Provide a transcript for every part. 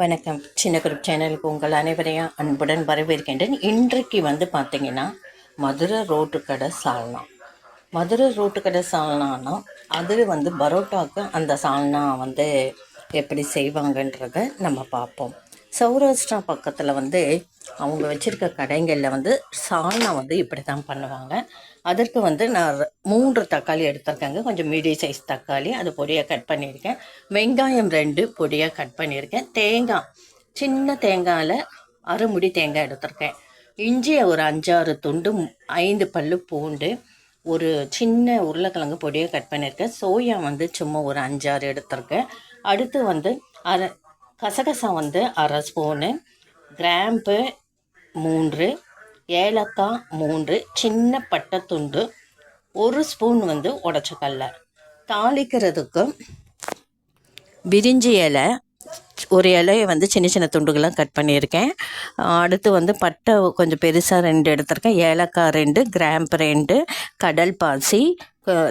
வணக்கம். சின்ன குரூப் சேனலுக்கு உங்கள் அனைவரையும் அன்புடன் வரவேற்கின்றேன். இன்றைக்கு வந்து பார்த்தீங்கன்னா மதுரை ரோட்டு கடை சால்னா. மதுரை ரோட்டு கடை சால்னானா அது வந்து பரோட்டாவுக்கு அந்த சால்னா வந்து எப்படி செய்வாங்கன்றத நம்ம பார்ப்போம். சௌராஷ்டிரா பக்கத்தில் வந்து அவங்க வச்சுருக்க கடைங்களில் வந்து சால்னா வந்து இப்படி தான் பண்ணுவாங்க. அதற்கு வந்து நான் மூன்று தக்காளி எடுத்திருக்கேங்க. கொஞ்சம் மீடியம் சைஸ் தக்காளி அது பொடியாக கட் பண்ணியிருக்கேன். வெங்காயம் ரெண்டு பொடியாக கட் பண்ணியிருக்கேன். தேங்காய் சின்ன தேங்காயில் அரைமுடி தேங்காய் எடுத்திருக்கேன். இஞ்சியை ஒரு அஞ்சாறு துண்டு ஐந்து பல்லு பூண்டு ஒரு சின்ன உருளைக்கிழங்கு பொடியாக கட் பண்ணியிருக்கேன். சோயா வந்து சும்மா ஒரு அஞ்சாறு எடுத்திருக்கேன். அடுத்து வந்து அரை கசகசா வந்து அரை ஸ்பூனு கிராம்பு மூன்று ஏலக்காய் மூன்று சின்ன பட்டை துண்டு ஒரு ஸ்பூன் வந்து உடச்ச கடல தாளிக்கிறதுக்கு விரிஞ்சி இலை ஒரு இலையை வந்து சின்ன சின்ன துண்டுகளாக கட் பண்ணியிருக்கேன். அடுத்து வந்து பட்டை கொஞ்சம் பெருசாக ரெண்டு எடுத்திருக்கேன். ஏலக்காய் ரெண்டு கிராம்பு ரெண்டு கடல் பாசி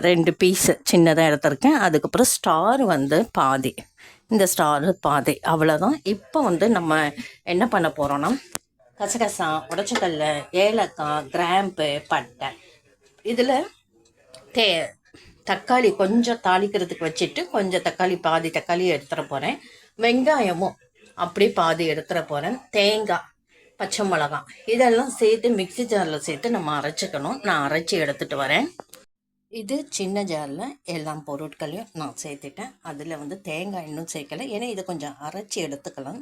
ரெண்டு பீஸ் சின்னதாக எடுத்திருக்கேன். அதுக்கப்புறம் ஸ்டார் வந்து பாதி. இந்த ஸ்டார் பாதி. அவ்வளோதான் இப்போ வந்து நம்ம என்ன பண்ண போகிறோன்னா கசகசா உடச்சக்கல்ல ஏலக்காய் கிராம்பு பட்டை. இதில் தே தக்காளி கொஞ்சம் தாளிக்கிறதுக்கு வச்சுட்டு கொஞ்சம் தக்காளி பாதி தக்காளி எடுத்துட போகிறேன் வெங்காயமும் அப்படி பாதி எடுத்துட போகிறேன் தேங்காய் பச்சை மிளகாய். இதெல்லாம் சேர்த்து மிக்ஸி ஜாரில் சேர்த்து நம்ம அரைச்சிக்கணும். நான் அரைச்சி எடுத்துகிட்டு வரேன். இது சின்ன ஜாரில் எல்லா பொருட்களையும் நான் சேர்த்துட்டேன். அதில் வந்து தேங்காய் இன்னும் சேர்க்கலை. ஏன்னா இது கொஞ்சம் அரைச்சி எடுத்துக்கலாம்.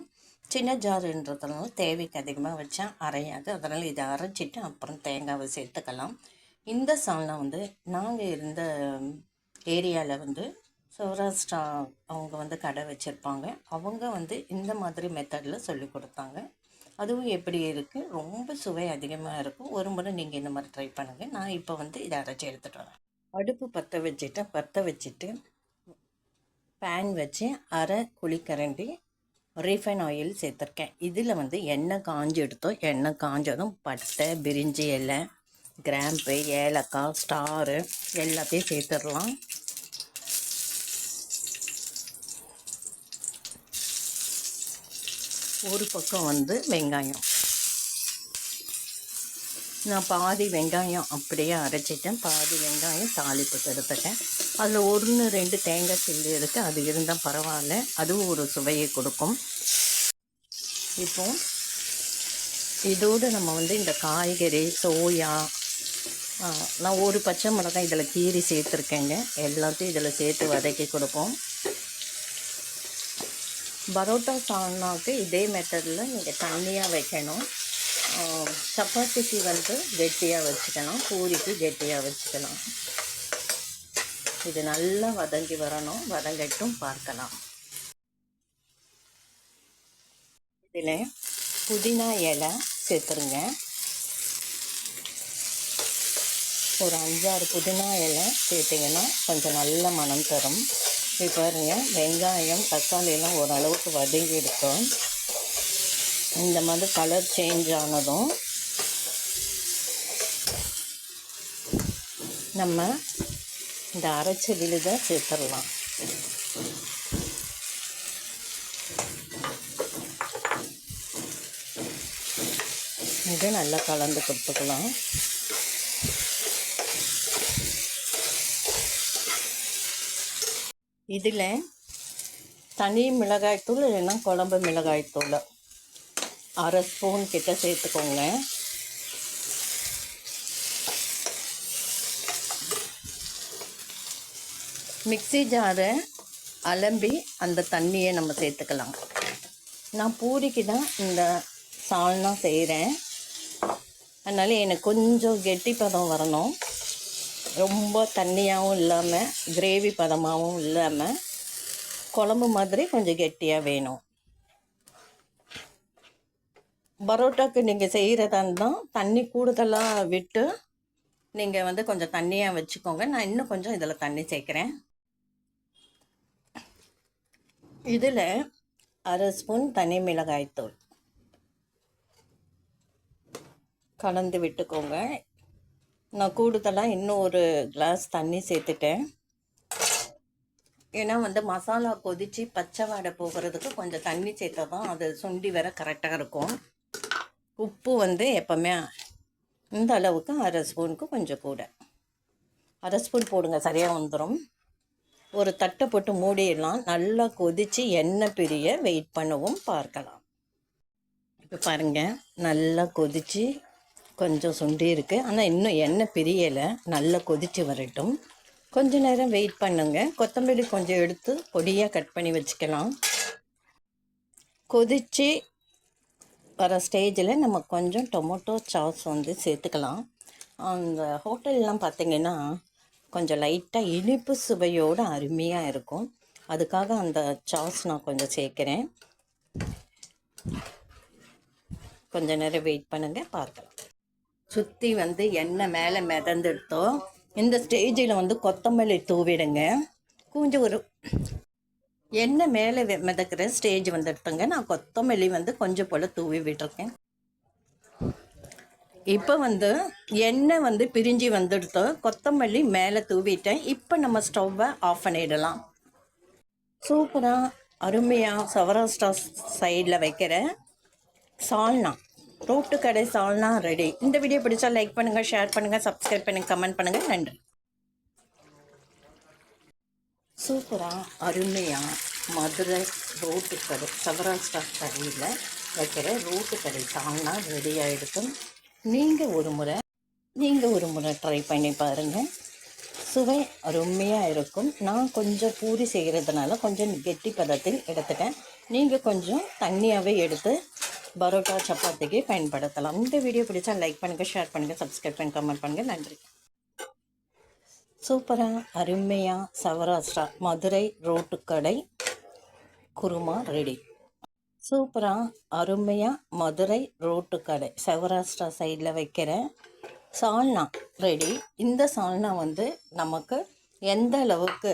சின்ன ஜாருன்றதுனால தேவைக்கு அதிகமாக வச்சா அரையாது. அதனால் இதை அரைச்சிட்டு அப்புறம் தேங்காவை சேர்த்துக்கலாம். இந்த சால்னா வந்து நாங்கள் இருந்த ஏரியாவில் வந்து சௌராஷ்டிரா அவங்க வந்து கடை வச்சுருப்பாங்க. அவங்க வந்து இந்த மாதிரி மெத்தடில் சொல்லி கொடுத்தாங்க. அதுவும் எப்படி இருக்குது ரொம்ப சுவை அதிகமாக இருக்கும். ஒரு முறை நீங்கள் இந்த மாதிரி ட்ரை பண்ணுங்கள் நான் இப்போ வந்து இதை அரைச்சி எடுத்துகிட்டு வரேன். அடுப்பு பற்ற வச்சுட்டு பற்ற வச்சுட்டு பேன் வச்சு அரை குழிக்கரண்டி ரீஃபைன் ஆயில் சேர்த்துருக்கேன். இதில் வந்து எண்ணெய் காஞ்சி எடுத்தோம் எண்ணெய் காஞ்சதும் பட்டை பிரிஞ்சி இலை கிராம்பு ஏலக்காய் ஸ்டாரு எல்லாத்தையும் சேர்த்துடலாம். ஒரு பக்கம் வந்து வெங்காயம். நான் பாதி வெங்காயம் அப்படியே அரைச்சிட்டேன். பாதி வெங்காயம் தாளிப்பு எடுத்துட்டேன் அதில் ஒன்று ரெண்டு தேங்காய் சில்லு இருக்குது அது இருந்தால் பரவாயில்ல. அதுவும் ஒரு சுவையை கொடுக்கும். இப்போ இதோடு நம்ம வந்து இந்த காய்கறி சோயா நான் ஒரு பச்சை மிளகாய் இதில் கீரி சேர்த்துருக்கேங்க. எல்லாத்தையும் இதில் சேர்த்து வதக்கி கொடுப்போம். பரோட்டா சால்னாக்கு இதே மெத்தடில் நீங்கள் தண்ணியாக வைக்கணும். சப்பாத்திக்கு வந்து கெட்டியாக வச்சுக்கணும் பூரிக்கு கெட்டியாக வச்சுக்கலாம் இது நல்லா வதங்கி வரணும் வதங்கட்டும் பார்க்கலாம். இதில் புதினா இலை சேர்த்துருங்க. ஒரு அஞ்சாறு புதினா இலை சேர்த்திங்கன்னா கொஞ்சம் நல்ல மனம் தரும். இப்போ பாருங்கள் வெங்காயம் தக்காளி எல்லாம் ஓரளவுக்கு வதங்கி எடுத்தோம் இந்த மாதிரி கலர் சேஞ்ச் ஆனதும் நம்ம இந்த அரைச்ச விழுதை சேர்த்துடலாம். இது நல்லா கலந்து கொடுத்துக்கலாம். இதில் தனி மிளகாய்த்தூள் இல்லைன்னா குழம்பு மிளகாய்த்தூள். அரை ஸ்பூன் கிட்ட சேர்த்துக்கோங்க. மிக்ஸி ஜாரை அலம்பி அந்த தண்ணியை நம்ம சேர்த்துக்கலாம். நான் பூரிக்கு தான் இந்த சால்னா செய்கிறேன் அதனால் எனக்கு கொஞ்சம் கெட்டி பதம் வரணும். ரொம்ப தண்ணியாகவும் இல்லாமல் கிரேவி பதமாகவும் இல்லாமல் குழம்பு மாதிரி கொஞ்சம் கெட்டியாக வேணும். பரோட்டாக்கு நீங்கள் செய்கிறதா இருந்தால் தண்ணி கூடுதலாக விட்டு நீங்கள் வந்து கொஞ்சம் தண்ணியாக வச்சுக்கோங்க. நான் இன்னும் கொஞ்சம் இதில் தண்ணி சேர்க்குறேன். இதில் அரை ஸ்பூன் தனி மிளகாய்த்தூள் கலந்து விட்டுக்கோங்க. நான் கூடுதலாக இன்னும் ஒரு கிளாஸ் தண்ணி சேர்த்துட்டேன். ஏன்னா வந்து மசாலா கொதித்து பச்சை வாடை போகிறதுக்கு கொஞ்சம் தண்ணி சேர்த்தா தான் அது சுண்டி வர கரெக்டாக இருக்கும். உப்பு வந்து எப்போவுமே இந்த அளவுக்கு அரை ஸ்பூனுக்கு கொஞ்சம் கூட. அரை ஸ்பூன் போடுங்க சரியாக வந்துடும் ஒரு தட்டை போட்டு மூடிடலாம். நல்லா கொதித்து எண்ணெய் பிரிய வெயிட் பண்ணவும் பார்க்கலாம். இப்போ பாருங்கள் நல்லா கொதித்து கொஞ்சம் சுண்டி இருக்குது ஆனால் இன்னும் எண்ணெய் பிரியலை. நல்லா கொதித்து வரட்டும். கொஞ்ச நேரம் வெயிட் பண்ணுங்க. கொத்தமல்லி கொஞ்சம் எடுத்து பொடியாக கட் பண்ணி வச்சுக்கலாம். கொதித்து வர ஸ்டேஜில் நம்ம கொஞ்சம் டொமேட்டோ சாஸ் வந்து சேர்த்துக்கலாம். அந்த ஹோட்டல்லாம் பார்த்தீங்கன்னா கொஞ்சம் லைட்டாக இனிப்பு சுவையோடு அருமையாக இருக்கும். அதுக்காக அந்த சாஸ் நான் கொஞ்சம் சேர்க்குறேன். கொஞ்ச நேரம் வெயிட் பண்ணுங்கள் பார்க்கலாம். சுற்றி வந்து எண்ணெய் மேலே மிதந்துடுத்தோம் இந்த ஸ்டேஜில் வந்து கொத்தமல்லி தூவிடுங்க. கொஞ்சம் ஒரு எண்ணெய் மேலே மிதக்கிற ஸ்டேஜ் வந்துட்டுங்க நான் கொத்தமல்லி வந்து கொஞ்சம் போல் தூவி விட்டுருக்கேன். இப்போ வந்து எண்ணெய் வந்து பிரிஞ்சு வந்துடுத்தோம் கொத்தமல்லி மேலே தூவிட்டேன். இப்போ நம்ம ஸ்டவ்வை ஆஃப் பண்ணிடலாம். சூப்பராக அருமையாக சௌராஷ்டிரா சைடில் வைக்கிற சால்னா ரோட்டு கடை சால்னா ரெடி இந்த வீடியோ பிடிச்சா லைக் பண்ணுங்கள் ஷேர் பண்ணுங்கள் சப்ஸ்கிரைப் பண்ணுங்கள் கமெண்ட் பண்ணுங்கள் நன்றி. சூப்பராக அருமையாக மதுரை ரோட்டு கடை சௌராஷ்டிரா கடையில் வைக்கிற ரோட்டு கடை சால்னா ரெடி ஆகிடுக்கும் நீங்கள் ஒரு முறை நீங்கள் ஒரு முறை ட்ரை பண்ணி பாருங்கள் சுவை அருமையாக இருக்கும். நான் கொஞ்சம் பூரி செய்கிறதுனால கொஞ்சம் கெட்டி பதத்தில் எடுத்துட்டேன். நீங்கள் கொஞ்சம் தண்ணியாகவே எடுத்து பரோட்டா சப்பாத்திக்கு பயன்படுத்தலாம். இந்த வீடியோ பிடிச்சா லைக் பண்ணுங்கள் ஷேர் பண்ணுங்கள் சப்ஸ்கிரைப் பண்ணி கமெண்ட் பண்ணுங்கள் நன்றி. சூப்பராக அருமையாக சவராஸ்ரா மதுரை ரோட்டு கடை குருமா ரெடி சூப்பராக அருமையாக மதுரை ரோட்டு கடை சௌராஷ்டிரா சைடில் வைக்கிற சால்னா ரெடி இந்த சால்னா வந்து நமக்கு எந்த அளவுக்கு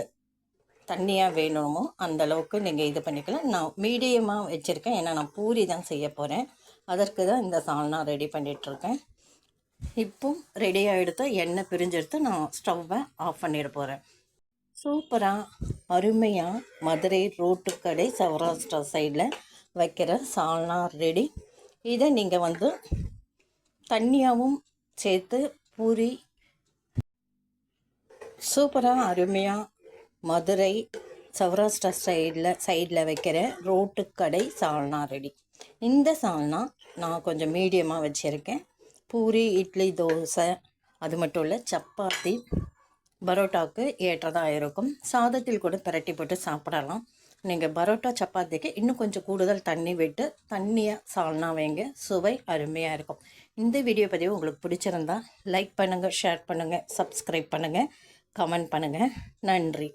தண்ணியாக வேணுமோ அந்த அளவுக்கு நீங்கள் இது பண்ணிக்கலாம். நான் மீடியமாக வச்சுருக்கேன். ஏன்னா நான் பூரி தான் செய்ய போகிறேன் அதற்கு தான் இந்த சால்னா ரெடி பண்ணிகிட்ருக்கேன் இப்போ ரெடி ஆகிடுத்து எண்ணெய் பிரிஞ்செடுத்து நான் ஸ்டவ்வை ஆஃப் பண்ணிட போகிறேன் சூப்பராக அருமையாக மதுரை ரோட்டு கடை சௌராஷ்டிரா சைடில் வைக்கிற சால்னா ரெடி இதை நீங்கள் வந்து தண்ணியாகவும் சேர்த்து பூரி சூப்பராக அருமையாக மதுரை சௌராஷ்டிரா சைடில் சைடில் வைக்கிற ரோட்டு கடை சால்னா ரெடி இந்த சால்னா நான் கொஞ்சம் மீடியமாக வச்சுருக்கேன். பூரி இட்லி தோசை அது மட்டும் இல்லை சப்பாத்தி பரோட்டாவுக்கு ஏற்றதாக இருக்கும். சாதத்தில் கூட பிரட்டி போட்டு சாப்பிடலாம். நீங்கள் பரோட்டா சப்பாத்திக்கு இன்னும் கொஞ்சம் கூடுதல் தண்ணி விட்டு தண்ணியாக சால்னா வைங்க. சுவை அருமையாக இருக்கும். இந்த வீடியோ பதிவு உங்களுக்கு பிடிச்சிருந்தா லைக் பண்ணுங்கள் ஷேர் பண்ணுங்கள் சப்ஸ்கிரைப் பண்ணுங்கள் கமெண்ட் பண்ணுங்கள் நன்றி.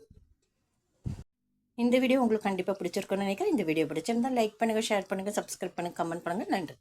இந்த வீடியோ உங்களுக்கு கண்டிப்பாக பிடிச்சிருக்குன்னு நினைக்கிறேன். இந்த வீடியோ பிடிச்சிருந்தா லைக் பண்ணுங்கள் ஷேர் பண்ணுங்கள் சப்ஸ்கிரைப் பண்ணுங்கள் கமெண்ட் பண்ணுங்கள் நன்றி.